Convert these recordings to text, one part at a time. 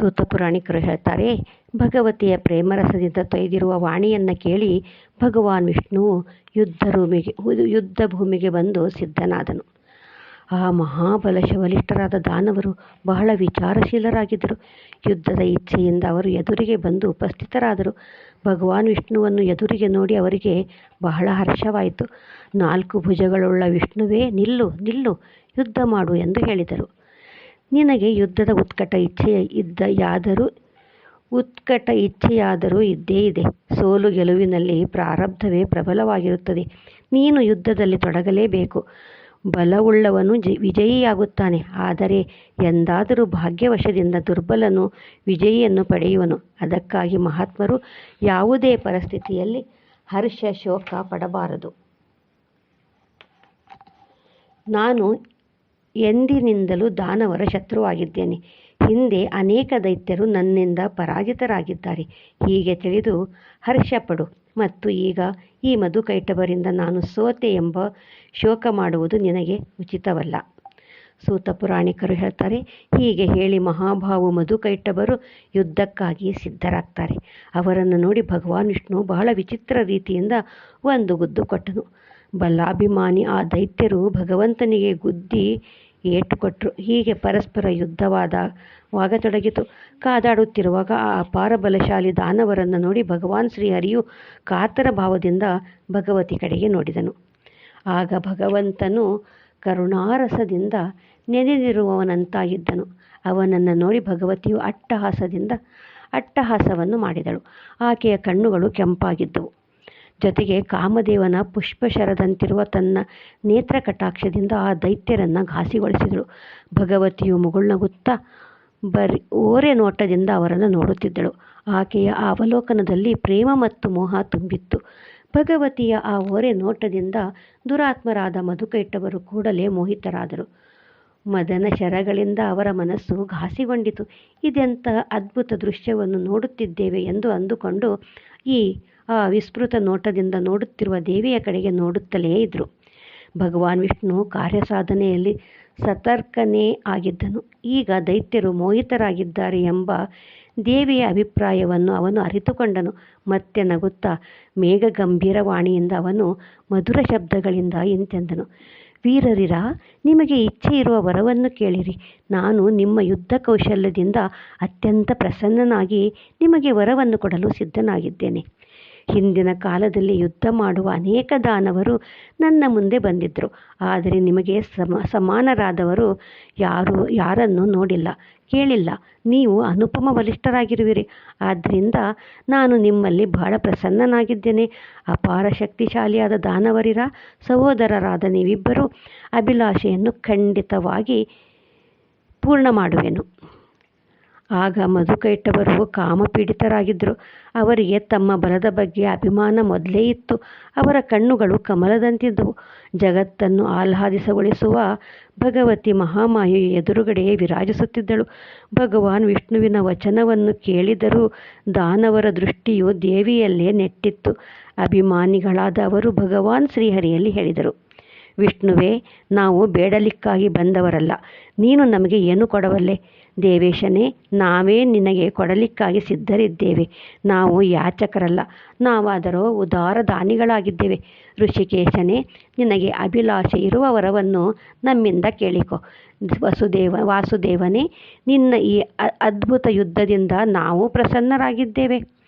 ಸೂತ ಪುರಾಣಿಕರು ಹೇಳ್ತಾರೆ, ಭಗವತಿಯ ಪ್ರೇಮರಸದಿಂದ ತೊಯ್ದಿರುವ ವಾಣಿಯನ್ನು ಕೇಳಿ ಭಗವಾನ್ ವಿಷ್ಣುವು ಯುದ್ಧ ಭೂಮಿಗೆ ಯುದ್ಧ ಭೂಮಿಗೆ ಬಂದು ಸಿದ್ಧನಾದನು. ಆ ಮಹಾಬಲಶಬಲಿಷ್ಠರಾದ ದಾನವರು ಬಹಳ ವಿಚಾರಶೀಲರಾಗಿದ್ದರು. ಯುದ್ಧದ ಇಚ್ಛೆಯಿಂದ ಅವರು ಎದುರಿಗೆ ಬಂದು ಉಪಸ್ಥಿತರಾದರು. ಭಗವಾನ್ ವಿಷ್ಣುವನ್ನು ಎದುರಿಗೆ ನೋಡಿ ಅವರಿಗೆ ಬಹಳ ಹರ್ಷವಾಯಿತು. ನಾಲ್ಕು ಭುಜಗಳುಳ್ಳ ವಿಷ್ಣುವೇ ನಿಲ್ಲು ನಿಲ್ಲು, ಯುದ್ಧ ಮಾಡು ಎಂದು ಹೇಳಿದರು. ನಿನಗೆ ಯುದ್ಧದ ಉತ್ಕಟ ಇಚ್ಛೆ ಇದ್ದ ಯಾದರೂ, ಉತ್ಕಟ ಇಚ್ಛೆಯಾದರೂ ಇದ್ದೇ ಇದೆ. ಸೋಲು ಗೆಲುವಿನಲ್ಲಿ ಪ್ರಾರಬ್ಧವೇ ಪ್ರಬಲವಾಗಿರುತ್ತದೆ. ನೀನು ಯುದ್ಧದಲ್ಲಿ ತೊಡಗಲೇಬೇಕು. ಬಲವುಳ್ಳವನು ಜಿ, ವಿಜಯಿಯಾಗುತ್ತಾನೆ. ಆದರೆ ಎಂದಾದರೂ ಭಾಗ್ಯವಶದಿಂದ ದುರ್ಬಲನು ವಿಜಯಿಯನ್ನು ಪಡೆಯುವನು. ಅದಕ್ಕಾಗಿ ಮಹಾತ್ಮರು ಯಾವುದೇ ಪರಿಸ್ಥಿತಿಯಲ್ಲಿ ಹರ್ಷ ಶೋಕ ಪಡಬಾರದು. ನಾನು ಎಂದಿನಿಂದಲೂ ದಾನವರ ಶತ್ರುವಾಗಿದ್ದೇನೆ. ಹಿಂದೆ ಅನೇಕ ದೈತ್ಯರು ನನ್ನಿಂದ ಪರಾಜಿತರಾಗಿದ್ದಾರೆ. ಹೀಗೆ ತಿಳಿದು ಹರ್ಷಪಡು. ಮತ್ತು ಈಗ ಈ ಮಧುಕೈಟಭರಿಂದ ನಾನು ಸೋತೆ ಎಂಬ ಶೋಕ ಮಾಡುವುದು ನಿನಗೆ ಉಚಿತವಲ್ಲ. ಸೂತ ಪುರಾಣಿಕರು ಹೇಳ್ತಾರೆ, ಹೀಗೆ ಹೇಳಿ ಮಹಾಭಾವು ಮಧುಕೈಟಭರು ಯುದ್ಧಕ್ಕಾಗಿ ಸಿದ್ಧರಾಗ್ತಾರೆ. ಅವರನ್ನು ನೋಡಿ ಭಗವಾನ್ ವಿಷ್ಣು ಬಹಳ ವಿಚಿತ್ರ ರೀತಿಯಿಂದ ಒಂದು ಗುದ್ದು ಕೊಟ್ಟನು. ಬಲಾಭಿಮಾನಿ ಆ ದೈತ್ಯರು ಭಗವಂತನಿಗೆ ಗುದ್ದಿ ಏಟು ಕೊಟ್ಟರು ಹೀಗೆ ಪರಸ್ಪರ ಯುದ್ಧವಾದ ವಾಗತೊಡಗಿತು. ಕಾದಾಡುತ್ತಿರುವಾಗ ಆ ಅಪಾರ ಬಲಶಾಲಿ ದಾನವರನ್ನು ನೋಡಿ ಭಗವಾನ್ ಶ್ರೀಹರಿಯು ಕಾತರ ಭಾವದಿಂದ ಭಗವತಿ ಕಡೆಗೆ ನೋಡಿದನು. ಆಗ ಭಗವಂತನು ಕರುಣಾರಸದಿಂದ ನೆನೆದಿರುವವನಂತಾಗಿದ್ದನು. ಅವನನ್ನು ನೋಡಿ ಭಗವತಿಯು ಅಟ್ಟಹಾಸದಿಂದ ಅಟ್ಟಹಾಸವನ್ನು ಮಾಡಿದಳು. ಆಕೆಯ ಕಣ್ಣುಗಳು ಕೆಂಪಾಗಿದ್ದವು. ಜೊತೆಗೆ ಕಾಮದೇವನ ಪುಷ್ಪಶರದಂತಿರುವ ತನ್ನ ನೇತ್ರ ಕಟಾಕ್ಷದಿಂದ ಆ ದೈತ್ಯರನ್ನು ಘಾಸಿಗೊಳಿಸಿದಳು. ಭಗವತಿಯು ಮುಗುಳ್ನಗುತ್ತಾ ಬರಿ ಓರೆ ನೋಟದಿಂದ ಅವರನ್ನು ನೋಡುತ್ತಿದ್ದಳು. ಆಕೆಯ ಅವಲೋಕನದಲ್ಲಿ ಪ್ರೇಮ ಮತ್ತು ಮೋಹ ತುಂಬಿತ್ತು. ಭಗವತಿಯ ಆ ಓರೆ ನೋಟದಿಂದ ದುರಾತ್ಮರಾದ ಮಧುಕೈಟವರು ಕೂಡಲೇ ಮೋಹಿತರಾದರು. ಮದನ ಶರಗಳಿಂದ ಅವರ ಮನಸ್ಸು ಘಾಸಿಗೊಂಡಿತು. ಇದೆಂಥ ಅದ್ಭುತ ದೃಶ್ಯವನ್ನು ನೋಡುತ್ತಿದ್ದೇವೆ ಎಂದು ಅಂದುಕೊಂಡು ಈ ಆ ವಿಸ್ಮೃತ ನೋಟದಿಂದ ನೋಡುತ್ತಿರುವ ದೇವಿಯ ಕಡೆಗೆ ನೋಡುತ್ತಲೇ ಇದ್ದರು ಭಗವಾನ್ ವಿಷ್ಣು ಕಾರ್ಯಸಾಧನೆಯಲ್ಲಿ ಸತರ್ಕನೇ ಆಗಿದ್ದನು. ಈಗ ದೈತ್ಯರು ಮೋಹಿತರಾಗಿದ್ದಾರೆ ಎಂಬ ದೇವಿಯ ಅಭಿಪ್ರಾಯವನ್ನು ಅವನು ಅರಿತುಕೊಂಡನು. ಮತ್ತೆ ನಗುತ್ತಾ ಮೇಘ ಗಂಭೀರವಾಣಿಯಿಂದ ಅವನು ಮಧುರ ಶಬ್ದಗಳಿಂದ ಇಂತೆಂದನು. ವೀರರಿರ, ನಿಮಗೆ ಇಚ್ಛೆ ಇರುವ ವರವನ್ನು ಕೇಳಿರಿ. ನಾನು ನಿಮ್ಮ ಯುದ್ಧ ಕೌಶಲ್ಯದಿಂದ ಅತ್ಯಂತ ಪ್ರಸನ್ನನಾಗಿ ನಿಮಗೆ ವರವನ್ನು ಕೊಡಲು ಸಿದ್ಧನಾಗಿದ್ದೇನೆ. ಹಿಂದಿನ ಕಾಲದಲ್ಲಿ ಯುದ್ಧ ಮಾಡುವ ಅನೇಕ ದಾನವರು ನನ್ನ ಮುಂದೆ ಬಂದಿದ್ದರು ಆದರೆ ನಿಮಗೆ ಸಮ, ಸಮಾನರಾದವರು ಯಾರು, ಯಾರನ್ನು ನೋಡಿಲ್ಲ, ಕೇಳಿಲ್ಲ. ನೀವು ಅನುಪಮ ಬಲಿಷ್ಠರಾಗಿರುವಿರಿ. ಆದ್ದರಿಂದ ನಾನು ನಿಮ್ಮಲ್ಲಿ ಬಹಳ ಪ್ರಸನ್ನನಾಗಿದ್ದೇನೆ. ಅಪಾರ ಶಕ್ತಿಶಾಲಿಯಾದ ದಾನವರಿರ, ಸಹೋದರರಾದ ನೀವಿಬ್ಬರು ಅಭಿಲಾಷೆಯನ್ನು ಖಂಡಿತವಾಗಿ ಪೂರ್ಣ ಮಾಡುವೆನು ಆಗ ಮಧುಕೈಟವರು ಕಾಮಪೀಡಿತರಾಗಿದ್ದರು. ಅವರಿಗೆ ತಮ್ಮ ಬಲದ ಬಗ್ಗೆ ಅಭಿಮಾನ ಮೊದಲೇ ಇತ್ತು. ಅವರ ಕಣ್ಣುಗಳು ಕಮಲದಂತಿದ್ದವು. ಜಗತ್ತನ್ನು ಆಹ್ಲಾದಿಸಗೊಳಿಸುವ ಭಗವತಿ ಮಹಾಮಾಯೆಯ ಎದುರುಗಡೆ ವಿರಾಜಿಸುತ್ತಿದ್ದಳು. ಭಗವಾನ್ ವಿಷ್ಣುವಿನ ವಚನವನ್ನು ಕೇಳಿದರೂ ದಾನವರ ದೃಷ್ಟಿಯು ದೇವಿಯಲ್ಲೇ ನೆಟ್ಟಿತ್ತು. ಅಭಿಮಾನಿಗಳಾದ ಅವರು ಭಗವಾನ್ ಶ್ರೀಹರಿಯಲ್ಲಿ ಹೇಳಿದರು. ವಿಷ್ಣುವೇ, ನಾವು ಬೇಡಲಿಕ್ಕಾಗಿ ಬಂದವರಲ್ಲ. ನೀನು ನಮಗೆ ಏನು ಕೊಡವಲ್ಲೆ? ದೇವೇಶನೇ, ನಾವೇ ನಿನಗೆ ಕೊಡಲಿಕ್ಕಾಗಿ ಸಿದ್ಧರಿದ್ದೇವೆ. ನಾವು ಯಾಚಕರಲ್ಲ, ನಾವಾದರೂ ಉದಾರ ದಾನಿಗಳಾಗಿದ್ದೇವೆ ಋಷಿಕೇಶನೇ, ನಿನಗೆ ಅಭಿಲಾಷೆ ಇರುವ ವರವನ್ನು ನಮ್ಮಿಂದ ಕೇಳಿಕೊ. ವಸುದೇವ, ವಾಸುದೇವನೇ, ನಿನ್ನ ಈ ಅದ್ಭುತ ಯುದ್ಧದಿಂದ ನಾವು ಪ್ರಸನ್ನರಾಗಿದ್ದೇವೆ.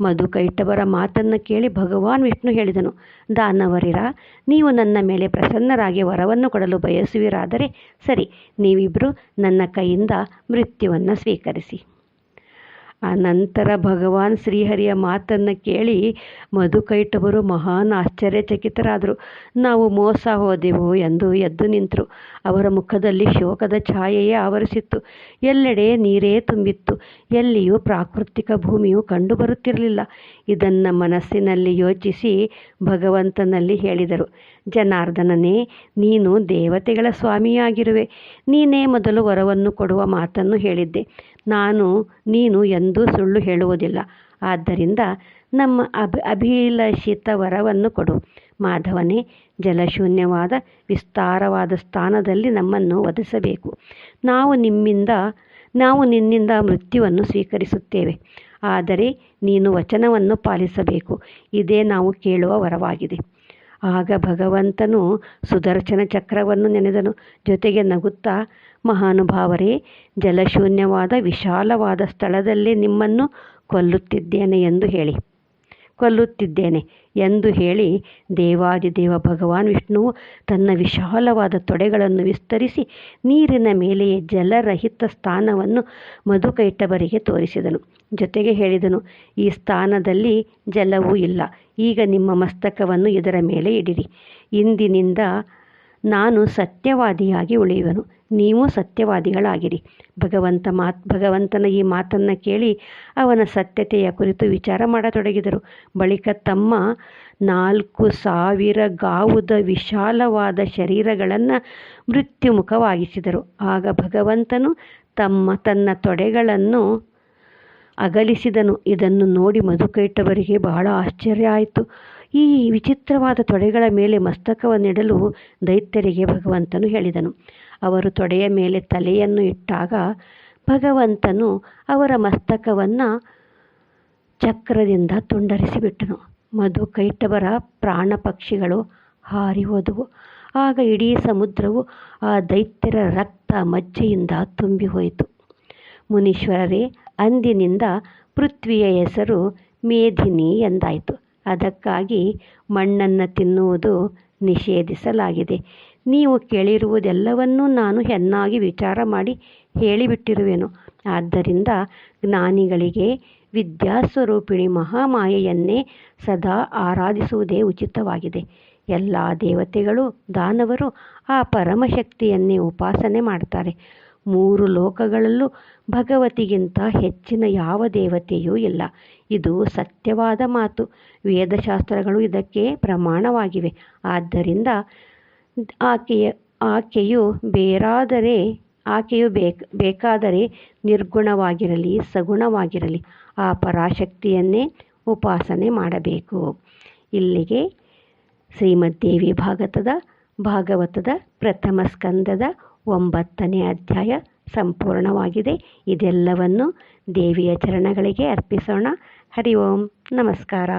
ಮಧುಕೈಟವರ ಮಾತನ್ನು ಕೇಳಿ ಭಗವಾನ್ ವಿಷ್ಣು ಹೇಳಿದನು, ದಾನವರಿರ, ನೀವು ನನ್ನ ಮೇಲೆ ಪ್ರಸನ್ನರಾಗಿ ವರವನ್ನು ಕೊಡಲು ಬಯಸುವಿರಾದರೆ ಸರಿ ನೀವಿಬ್ಬರು ನನ್ನ ಕೈಯಿಂದ ಮೃತ್ಯುವನ್ನು ಸ್ವೀಕರಿಸಿ. ಆ ನಂತರ ಭಗವಾನ್ ಶ್ರೀಹರಿಯ ಮಾತನ್ನು ಕೇಳಿ ಮಧುಕೈಟವರು ಮಹಾನ್ ಆಶ್ಚರ್ಯಚಕಿತರಾದರು. ನಾವು ಮೋಸ ಹೋದೆವು ಎಂದು ಎದ್ದು ನಿಂತರು. ಅವರ ಮುಖದಲ್ಲಿ ಶೋಕದ ಛಾಯೆಯೇ ಆವರಿಸಿತ್ತು. ಎಲ್ಲೆಡೆ ನೀರೇ ತುಂಬಿತ್ತು. ಎಲ್ಲಿಯೂ ಪ್ರಾಕೃತಿಕ ಭೂಮಿಯು ಕಂಡುಬರುತ್ತಿರಲಿಲ್ಲ. ಇದನ್ನು ಮನಸ್ಸಿನಲ್ಲಿ ಯೋಚಿಸಿ ಭಗವಂತನಲ್ಲಿ ಹೇಳಿದರು. ಜನಾರ್ದನನೇ, ನೀನು ದೇವತೆಗಳ ಸ್ವಾಮಿಯಾಗಿರುವೆ. ನೀನೇ ಮೊದಲು ವರವನ್ನು ಕೊಡುವ ಮಾತನ್ನು ಹೇಳಿದ್ದೆ. ನಾನು, ನೀನು ಎಂದೂ ಸುಳ್ಳು ಹೇಳುವುದಿಲ್ಲ. ಆದ್ದರಿಂದ ನಮ್ಮ ಅಭಿ, ಅಭಿಲಷಿತ ವರವನ್ನು ಕೊಡು. ಮಾಧವನೇ, ಜಲಶೂನ್ಯವಾದ ವಿಸ್ತಾರವಾದ ಸ್ಥಾನದಲ್ಲಿ ನಮ್ಮನ್ನು ಒದಿಸಬೇಕು ನಾವು ನಿಮ್ಮಿಂದ, ನಾವು ನಿನ್ನಿಂದ ಮೃತ್ಯುವನ್ನು ಸ್ವೀಕರಿಸುತ್ತೇವೆ. ಆದರೆ ನೀನು ವಚನವನ್ನು ಪಾಲಿಸಬೇಕು. ಇದೇ ನಾವು ಕೇಳುವ ವರವಾಗಿದೆ. ಆಗ ಭಗವಂತನು ಸುದರ್ಶನ ಚಕ್ರವನ್ನು ನೆನೆದನು. ಜೊತೆಗೆ ನಗುತ್ತಾ, ಮಹಾನುಭಾವರೇ, ಜಲಶೂನ್ಯವಾದ ವಿಶಾಲವಾದ ಸ್ಥಳದಲ್ಲಿ ನಿಮ್ಮನ್ನು ಕೊಲ್ಲುತ್ತಿದ್ದೇನೆ ಎಂದು ಹೇಳಿ. ಕೊಲ್ಲುತ್ತಿದ್ದೇನೆ ಎಂದು ಹೇಳಿ ದೇವಾದಿದೇವ ಭಗವಾನ್ ವಿಷ್ಣುವು ತನ್ನ ವಿಶಾಲವಾದ ತೊಡೆಗಳನ್ನು ವಿಸ್ತರಿಸಿ ನೀರಿನ ಮೇಲೆಯೇ ಜಲರಹಿತ ಸ್ಥಾನವನ್ನು ಮಧುಕೈಟವರಿಗೆ ತೋರಿಸಿದನು. ಜೊತೆಗೆ ಹೇಳಿದನು, ಈ ಸ್ಥಾನದಲ್ಲಿ ಜಲವೂ ಇಲ್ಲ. ಈಗ ನಿಮ್ಮ ಮಸ್ತಕವನ್ನು ಇದರ ಮೇಲೆ ಇಡಿರಿ. ಇಂದಿನಿಂದ ನಾನು ಸತ್ಯವಾದಿಯಾಗಿ ಉಳಿಯುವನು. ನೀವು ಸತ್ಯವಾದಿಗಳಾಗಿರಿ. ಭಗವಂತ ಮಾತ್, ಭಗವಂತನ ಈ ಮಾತನ್ನು ಕೇಳಿ ಅವನ ಸತ್ಯತೆಯ ಕುರಿತು ವಿಚಾರ ಮಾಡತೊಡಗಿದರು. ಬಳಿಕ ತಮ್ಮ ನಾಲ್ಕು ಸಾವಿರ ಗಾವುದ ವಿಶಾಲವಾದ ಶರೀರಗಳನ್ನು ಮೃತ್ಯುಮುಖವಾಗಿಸಿದರು. ಆಗ ಭಗವಂತನು ತಮ್ಮ, ತನ್ನ ತೊಡೆಗಳನ್ನು ಅಗಲಿಸಿದನು. ಇದನ್ನು ನೋಡಿ ಮಧುಕೈಟವರಿಗೆ ಬಹಳ ಆಶ್ಚರ್ಯ ಆಯಿತು. ಈ ವಿಚಿತ್ರವಾದ ತೊಡೆಗಳ ಮೇಲೆ ಮಸ್ತಕವನ್ನಿಡಲು ದೈತ್ಯರಿಗೆ ಭಗವಂತನು ಹೇಳಿದನು. ಅವರು ತೊಡೆಯ ಮೇಲೆ ತಲೆಯನ್ನು ಇಟ್ಟಾಗ ಭಗವಂತನು ಅವರ ಮಸ್ತಕವನ್ನು ಚಕ್ರದಿಂದ ತುಂಡರಿಸಿಬಿಟ್ಟನು. ಮಧು ಕೈಟವರ ಪ್ರಾಣ ಪಕ್ಷಿಗಳು ಹಾರಿ ಹೋದವು. ಆಗ ಇಡೀ ಸಮುದ್ರವು ಆ ದೈತ್ಯರ ರಕ್ತ ಮಜ್ಜೆಯಿಂದ ತುಂಬಿ ಹೋಯಿತು. ಮುನೀಶ್ವರರೇ, ಅಂದಿನಿಂದ ಪೃಥ್ವಿಯ ಹೆಸರು ಮೇಧಿನಿ ಎಂದಾಯಿತು. ಅದಕ್ಕಾಗಿ ಮಣ್ಣನ್ನು ತಿನ್ನುವುದು ನಿಷೇಧಿಸಲಾಗಿದೆ. ನೀವು ಕೇಳಿರುವುದೆಲ್ಲವನ್ನೂ ನಾನು ಚೆನ್ನಾಗಿ ವಿಚಾರ ಮಾಡಿ ಹೇಳಿಬಿಟ್ಟಿರುವೆನು. ಆದ್ದರಿಂದ ಜ್ಞಾನಿಗಳಿಗೆ ವಿದ್ಯಾಸ್ವರೂಪಿಣಿ ಮಹಾಮಾಯೆಯನ್ನೇ ಸದಾ ಆರಾಧಿಸುವುದೇ ಉಚಿತವಾಗಿದೆ. ಎಲ್ಲ ದೇವತೆಗಳು, ದಾನವರು ಆ ಪರಮಶಕ್ತಿಯನ್ನೇ ಉಪಾಸನೆ ಮಾಡ್ತಾರೆ. ಮೂರು ಲೋಕಗಳಲ್ಲೂ ಭಗವತಿಗಿಂತ ಹೆಚ್ಚಿನ ಯಾವ ದೇವತೆಯೂ ಇಲ್ಲ. ಇದು ಸತ್ಯವಾದ ಮಾತು. ವೇದಶಾಸ್ತ್ರಗಳು ಇದಕ್ಕೆ ಪ್ರಮಾಣವಾಗಿವೆ. ಆದ್ದರಿಂದ ಆಕೆಯ, ಆಕೆಯು ಬೇರಾದರೆ, ಆಕೆಯು ಬೇಕ್, ಬೇಕಾದರೆ ನಿರ್ಗುಣವಾಗಿರಲಿ, ಸಗುಣವಾಗಿರಲಿ. ಆ ಪರಾಶಕ್ತಿಯನ್ನೇ ಉಪಾಸನೆ ಮಾಡಬೇಕು. ಇಲ್ಲಿಗೆ ಶ್ರೀಮದ್ದೇವಿ ಭಾಗತದ ಭಾಗವತದ ಪ್ರಥಮ ಸ್ಕಂದದ ಒಂಬತ್ತನೇ ಅಧ್ಯಾಯ ಸಂಪೂರ್ಣವಾಗಿದೆ. ಇದೆಲ್ಲವನ್ನು ದೇವಿಯ ಚರಣಗಳಿಗೆ ಅರ್ಪಿಸೋಣ. ಹರಿ ಓಂ. ನಮಸ್ಕಾರ.